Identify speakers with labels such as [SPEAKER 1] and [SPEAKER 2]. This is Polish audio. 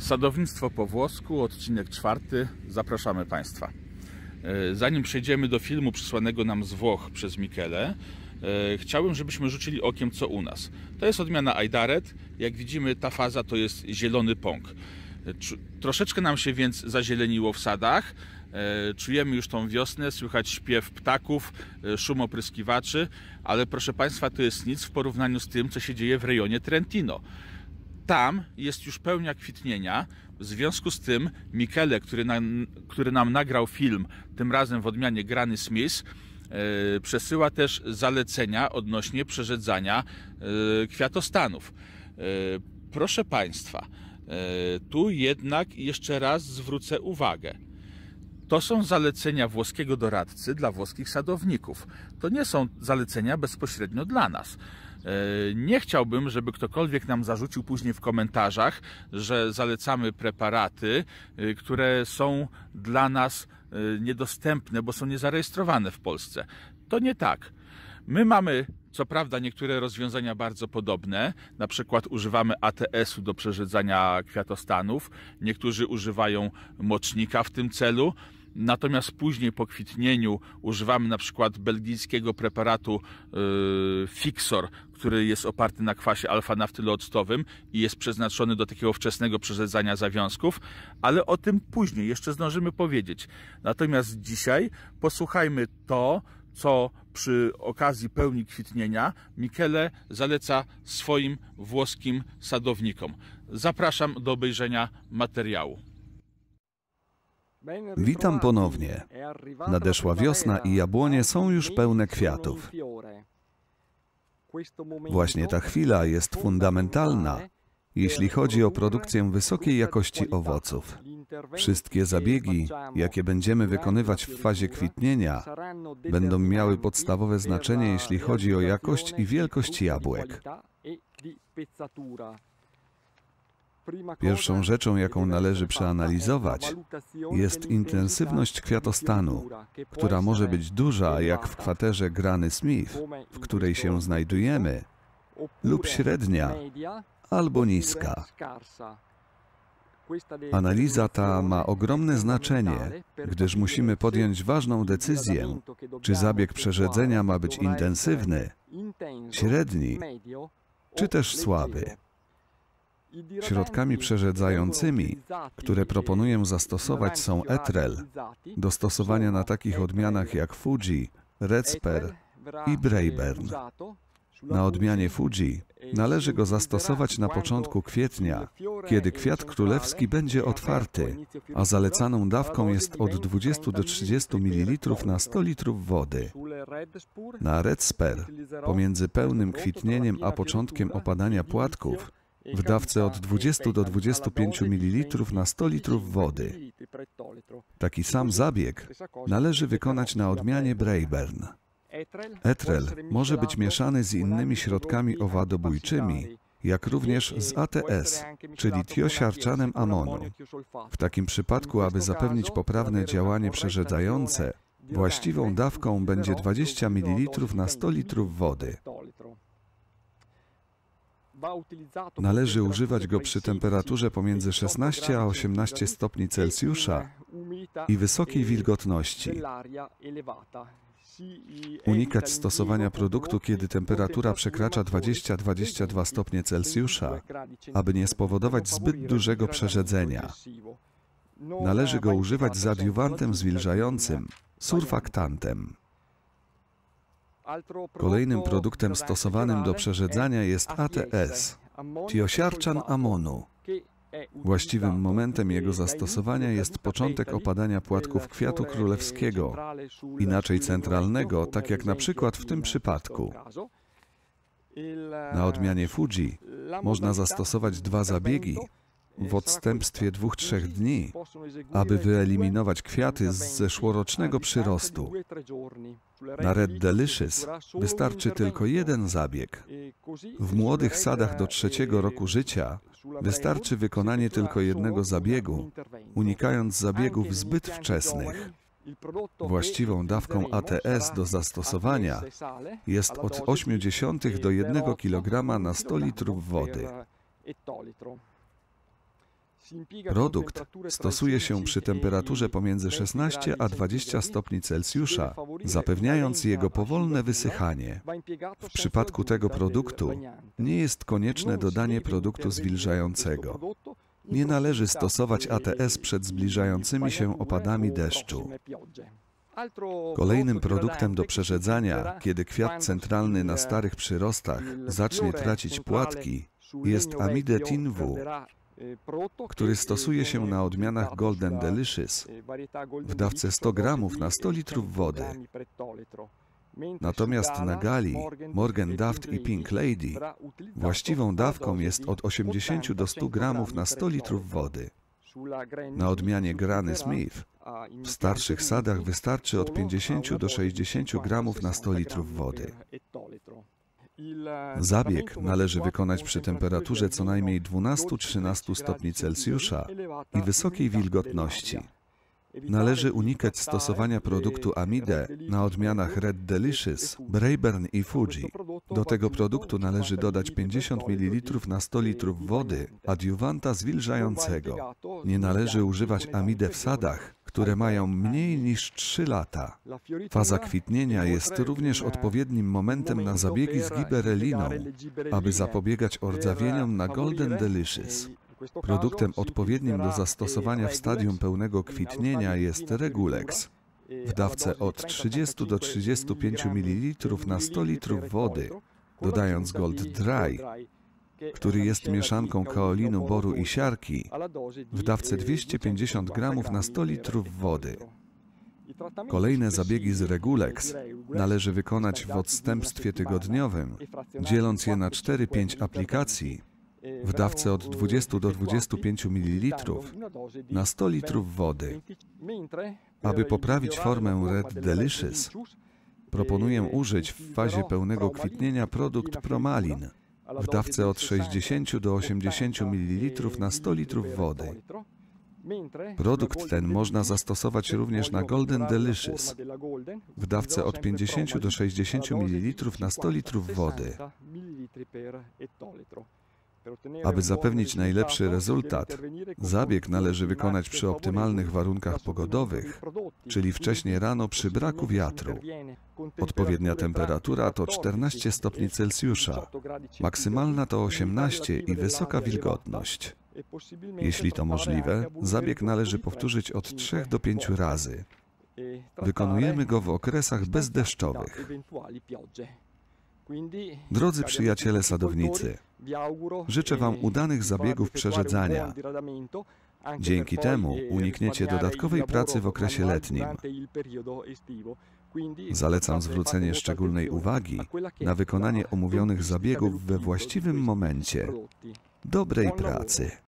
[SPEAKER 1] Sadownictwo po włosku, odcinek czwarty. Zapraszamy Państwa. E, Zanim przejdziemy do filmu przysłanego nam z Włoch przez Mikele, e, chciałbym, żebyśmy rzucili okiem co u nas. To jest odmiana Aidaret. Jak widzimy, ta faza to jest zielony pąk. E, Troszeczkę nam się więc zazieleniło w sadach. Czujemy już tą wiosnę, słychać śpiew ptaków, szum opryskiwaczy, ale proszę Państwa, to jest nic w porównaniu z tym, co się dzieje w rejonie Trentino tam jest już pełnia kwitnienia. W związku z tym Michele, który nam, który nam nagrał film, tym razem w odmianie Grany Smith, e, przesyła też zalecenia odnośnie przerzedzania e, kwiatostanów. E, proszę Państwa, tu jednak jeszcze raz zwrócę uwagę. To są zalecenia włoskiego doradcy dla włoskich sadowników. To nie są zalecenia bezpośrednio dla nas. E, Nie chciałbym, żeby ktokolwiek nam zarzucił później w komentarzach, że zalecamy preparaty, e, które są dla nas e, niedostępne, bo są niezarejestrowane w Polsce. To nie tak. My mamy, co prawda, niektóre rozwiązania bardzo podobne. Na przykład używamy ATS-u do przerzedzania kwiatostanów. Niektórzy używają mocznika w tym celu. Natomiast później po kwitnieniu używamy na przykład belgijskiego preparatu yy, Fixor, który jest oparty na kwasie alfa-naftyloctowym i jest przeznaczony do takiego wczesnego przerzedzania zawiązków, ale o tym później jeszcze zdążymy powiedzieć. Natomiast dzisiaj posłuchajmy to, co przy okazji pełni kwitnienia Michele zaleca swoim włoskim sadownikom. Zapraszam do obejrzenia materiału.
[SPEAKER 2] Witam ponownie. Nadeszła wiosna i jabłonie są już pełne kwiatów. Właśnie ta chwila jest fundamentalna, jeśli chodzi o produkcję wysokiej jakości owoców. Wszystkie zabiegi, jakie będziemy wykonywać w fazie kwitnienia, będą miały podstawowe znaczenie, jeśli chodzi o jakość i wielkość jabłek. Pierwszą rzeczą, jaką należy przeanalizować, jest intensywność kwiatostanu, która może być duża, jak w kwaterze Grany Smith, w której się znajdujemy, lub średnia, albo niska. Analiza ta ma ogromne znaczenie, gdyż musimy podjąć ważną decyzję, czy zabieg przerzedzenia ma być intensywny, średni, czy też słaby. Środkami przerzedzającymi, które proponuję zastosować są etrel, do stosowania na takich odmianach jak Fuji, Redsper i Brayburn. Na odmianie Fuji należy go zastosować na początku kwietnia, kiedy kwiat królewski będzie otwarty, a zalecaną dawką jest od 20 do 30 ml na 100 litrów wody. Na Redsper, pomiędzy pełnym kwitnieniem a początkiem opadania płatków, w dawce od 20 do 25 ml na 100 litrów wody. Taki sam zabieg należy wykonać na odmianie Brayburn. Etrel może być mieszany z innymi środkami owadobójczymi, jak również z ATS, czyli tiosiarczanem amonu. W takim przypadku, aby zapewnić poprawne działanie przerzedzające, właściwą dawką będzie 20 ml na 100 litrów wody. Należy używać go przy temperaturze pomiędzy 16 a 18 stopni Celsjusza i wysokiej wilgotności. Unikać stosowania produktu, kiedy temperatura przekracza 20-22 stopnie Celsjusza, aby nie spowodować zbyt dużego przerzedzenia. Należy go używać z adiuwantem zwilżającym, surfaktantem. Kolejnym produktem stosowanym do przerzedzania jest ATS, tiosiarczan amonu. Właściwym momentem jego zastosowania jest początek opadania płatków kwiatu królewskiego, inaczej centralnego, tak jak na przykład w tym przypadku. Na odmianie Fuji można zastosować dwa zabiegi w odstępstwie dwóch-trzech dni, aby wyeliminować kwiaty z zeszłorocznego przyrostu. Na Red Delicious wystarczy tylko jeden zabieg. W młodych sadach do trzeciego roku życia wystarczy wykonanie tylko jednego zabiegu, unikając zabiegów zbyt wczesnych. Właściwą dawką ATS do zastosowania jest od 0,8 do 1 kg na 100 litrów wody. Produkt stosuje się przy temperaturze pomiędzy 16 a 20 stopni Celsjusza, zapewniając jego powolne wysychanie. W przypadku tego produktu nie jest konieczne dodanie produktu zwilżającego. Nie należy stosować ATS przed zbliżającymi się opadami deszczu. Kolejnym produktem do przerzedzania, kiedy kwiat centralny na starych przyrostach zacznie tracić płatki, jest Amidetin W, który stosuje się na odmianach Golden Delicious w dawce 100 gramów na 100 litrów wody. Natomiast na gali Morgan Daft i Pink Lady właściwą dawką jest od 80 do 100 gramów na 100 litrów wody. Na odmianie Granny Smith w starszych sadach wystarczy od 50 do 60 gramów na 100 litrów wody. Zabieg należy wykonać przy temperaturze co najmniej 12-13 stopni Celsjusza i wysokiej wilgotności. Należy unikać stosowania produktu Amide na odmianach Red Delicious, Brayburn i Fuji. Do tego produktu należy dodać 50 ml na 100 litrów wody, adiuwanta zwilżającego. Nie należy używać Amide w sadach, które mają mniej niż 3 lata. Faza kwitnienia jest również odpowiednim momentem na zabiegi z gibereliną, aby zapobiegać ordzawieniom na Golden Delicious. Produktem odpowiednim do zastosowania w stadium pełnego kwitnienia jest Regulex. W dawce od 30 do 35 ml na 100 litrów wody, dodając Gold Dry, który jest mieszanką kaolinu, boru i siarki, w dawce 250 gramów na 100 litrów wody. Kolejne zabiegi z Regulex należy wykonać w odstępstwie tygodniowym, dzieląc je na 4-5 aplikacji w dawce od 20 do 25 ml na 100 litrów wody. Aby poprawić formę Red Delicious, proponuję użyć w fazie pełnego kwitnienia produkt Promalin w dawce od 60 do 80 ml na 100 litrów wody. Produkt ten można zastosować również na Golden Delicious w dawce od 50 do 60 ml na 100 litrów wody. Aby zapewnić najlepszy rezultat, zabieg należy wykonać przy optymalnych warunkach pogodowych, czyli wcześnie rano przy braku wiatru. Odpowiednia temperatura to 14 stopni Celsjusza, maksymalna to 18 i wysoka wilgotność. Jeśli to możliwe, zabieg należy powtórzyć od 3 do 5 razy. Wykonujemy go w okresach bezdeszczowych. Drodzy przyjaciele sadownicy, życzę Wam udanych zabiegów przerzedzania. Dzięki temu unikniecie dodatkowej pracy w okresie letnim. Zalecam zwrócenie szczególnej uwagi na wykonanie omówionych zabiegów we właściwym momencie. Dobrej pracy!